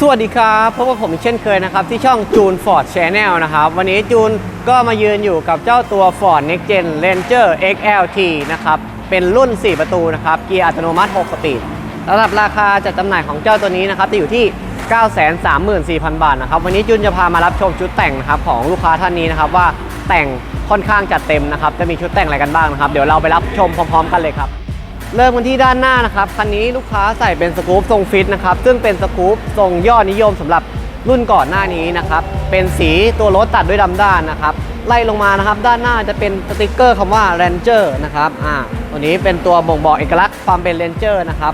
สวัสดีครับพบกับผมอีกเช่นเคยนะครับ ที่ช่องจูน Ford Channel นะครับ วันนี้จูนก็มายืนอยู่กับเจ้าตัว Ford Next Gen Ranger XLT นะครับ เป็นรุ่น 4 ประตูนะครับ เกียร์อัตโนมัติ 6 สปีดระดับราคาจัดจำหน่ายของเจ้าตัวนี้นะครับจะอยู่ที่ 934,000 บาทนะครับ วันนี้จูนจะพามารับชมชุดแต่งนะครับของลูกค้าท่านนี้นะครับว่าแต่งค่อนข้างจัดเต็มนะครับจะมีชุดแต่งอะไรกันบ้างนะครับ เดี๋ยวเราไปรับชมพร้อม ๆ กันเลยครับ เริ่มกันที่ด้านหน้านะครับ คันนี้ลูกค้าใส่เป็นสกู๊ปทรงฟิตนะครับ ซึ่งเป็นสกู๊ปทรงยอดนิยมสำหรับรุ่นก่อนหน้านี้นะครับ เป็นสีตัวรถตัดด้วยดำด้านนะครับ ไล่ลงมานะครับ ด้านหน้าจะเป็นสติกเกอร์คำว่า Ranger นะครับ อ่า ตัวนี้เป็นตัวบ่งบอกเอกลักษณ์ความเป็น Ranger นะครับ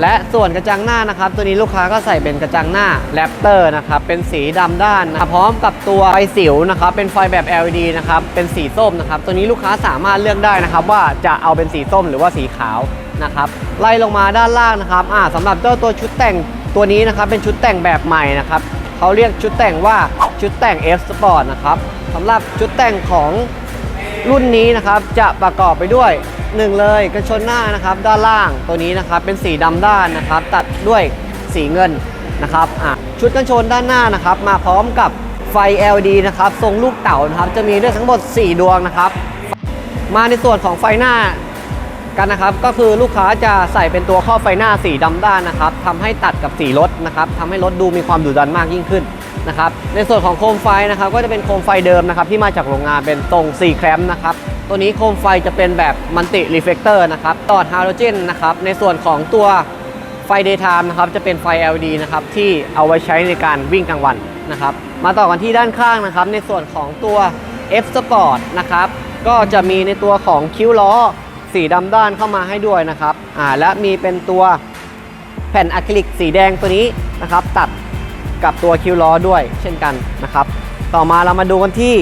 และส่วนกระจังหน้านะครับ ตัวนี้ลูกค้าก็ใส่เป็นกระจังหน้าแรปเตอร์นะครับ เป็นสีดำด้านนะพร้อมกับตัวไฟสิวนะครับ เป็นไฟแบบ LED นะครับ เป็นสีส้มนะครับ ตัวนี้ลูกค้าสามารถเลือกได้นะครับ ว่าจะเอาเป็นสีส้มหรือว่าสีขาวนะครับไล่ลงมาด้านล่างนะครับอ่าสำหรับเจ้าตัวชุดแต่งตัวนี้นะครับเป็นชุดแต่งแบบใหม่นะครับเขาเรียกชุดแต่งว่าชุดแต่ง F Sport นะครับสำหรับชุดแต่งของรุ่นนี้นะครับจะประกอบไปด้วย 1เลยกันชนหน้านะครับด้านล่างตัวนี้นะครับเป็นสีดำด้านนะครับ ตัดด้วยสีเงินนะครับชุดกันชนด้านหน้านะครับ มาพร้อมกับไฟ LED นะครับทรงลูกเต่านะครับ จะมีด้วยทั้งหมด 4 ดวงนะครับ มาในส่วนของไฟหน้ากันนะครับ ก็คือลูกค้าจะใส่เป็นตัวครอไฟหน้าสีดำด้านนะครับทำให้ตัดกับสีรถนะครับทำให้รถดูมีความดุดันมากยิ่งขึ้นนะครับ ในส่วนของโคมไฟนะครับ ก็จะเป็นโคมไฟเดิมนะครับ ที่มาจากโรงงานเป็นตรง4แคมป์นะครับ ตัวนี้โคมไฟจะเป็นแบบมัลติรีเฟกเตอร์นะครับต่อฮาโลเจนนะครับในส่วนของตัวไฟ daytime นะครับจะเป็นไฟ LED นะครับที่เอาไว้ใช้ในการวิ่งกลางวันนะครับมาต่อกันที่ด้านข้างนะครับ ในส่วนของตัว F Sport นะครับก็จะมีในตัวของคิ้วล้อสีดำด้านเข้ามาให้ด้วยนะครับอ่าและมีเป็นตัวแผ่นอะคริลิกสีแดงตัวนี้นะครับ ตัดกับตัวคิ้วล้อด้วยเช่นกันนะครับ ต่อมาเรามาดูกันที่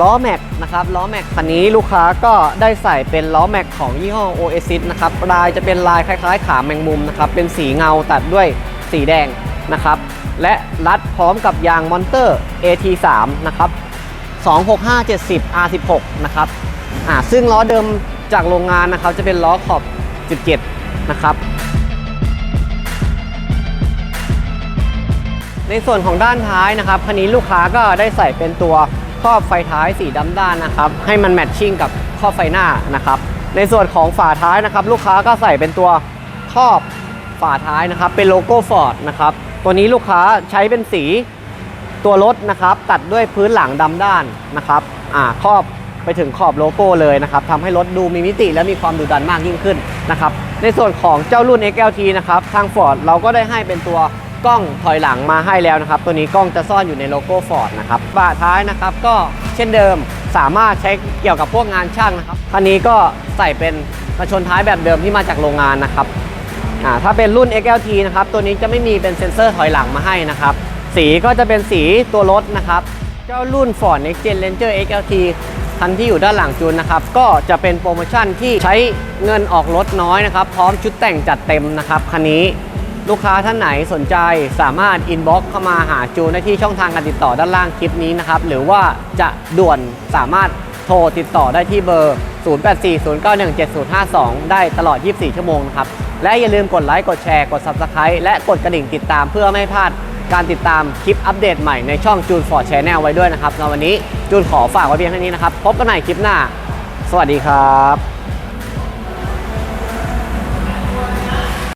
ล้อแม็กนะครับล้อแม็กคันนี้ลูกค้าก็ได้ใส่เป็นล้อแม็กของยี่ห้อ Oasis นะครับลายจะเป็นลายคล้ายๆ ขาแมงมุมนะครับเป็นสีเงาตัดด้วยสีแดงนะครับและรัดพร้อมกับยางมอนเตอร์ AT3 นะครับ26570 R16 นะครับอ่าซึ่งล้อเดิมจากโรงงานนะครับจะเป็นล้อขอบ 17 นะครับในส่วนของด้านท้ายนะครับคันนี้ลูกค้าก็ได้ใส่เป็นตัว ครอบไฟท้ายสีดำด้านนะครับ ให้มันแมทชิ่งกับครอบไฟหน้านะครับ ในส่วนของฝาท้ายนะครับ ลูกค้าก็ใส่เป็นตัวครอบฝาท้ายนะครับ เป็นโลโก้ฟอร์ดนะครับ ตัวนี้ลูกค้าใช้เป็นสีตัวรถนะครับ ตัดด้วยพื้นหลังดำด้านนะครับอ่าครอบไปถึงขอบโลโก้เลยนะครับทำให้รถดูมีมิติและมีความดุดันมากยิ่งขึ้นนะครับ ในส่วนของเจ้ารุ่น XLT นะครับ ทาง Ford เราก็ได้ให้เป็นตัว กล้องถอยหลังมาให้แล้วนะครับ ตัวนี้กล้องจะซ่อนอยู่ในโลโก้ Ford นะครับฝาท้ายนะครับก็เช่นเดิมสามารถใช้เกี่ยวกับพวกงานช่างนะครับคันนี้ก็ใส่เป็นกระชนท้ายแบบเดิมที่มาจากโรงงานนะครับถ้าเป็นรุ่น XLT นะครับตัวนี้จะไม่มีเป็นเซ็นเซอร์ถอยหลังมาให้นะครับสีก็จะเป็นสีตัวรถนะครับเจ้ารุ่น Ford Next Gen Ranger XLT คันที่อยู่ด้านหลังจูนนะครับก็จะเป็นโปรโมชั่นที่ใช้เงินออกรถน้อยนะครับ พร้อมชุดแต่งจัดเต็มนะครับคันนี้ ลูกค้าท่านไหนสนใจสามารถอินบ็อกเข้ามาหาจูนได้ที่ช่องทางการติดต่อด้านล่างคลิปนี้นะครับ หรือว่าจะด่วนสามารถโทรติดต่อได้ที่เบอร์ 0840917052 ได้ตลอด 24 ชั่วโมงนะครับ และอย่าลืมกดไลค์ กดแชร์ กด Subscribe และกดกระดิ่งติดตามเพื่อไม่พลาดการติดตามคลิปอัปเดตใหม่ในช่องจูนฟอร์ดแชนแนลไว้ด้วยนะครับในวันนี้จูนขอฝากไว้เพียงเท่านี้นะครับ พบกันใหม่คลิปหน้า สวัสดีครับ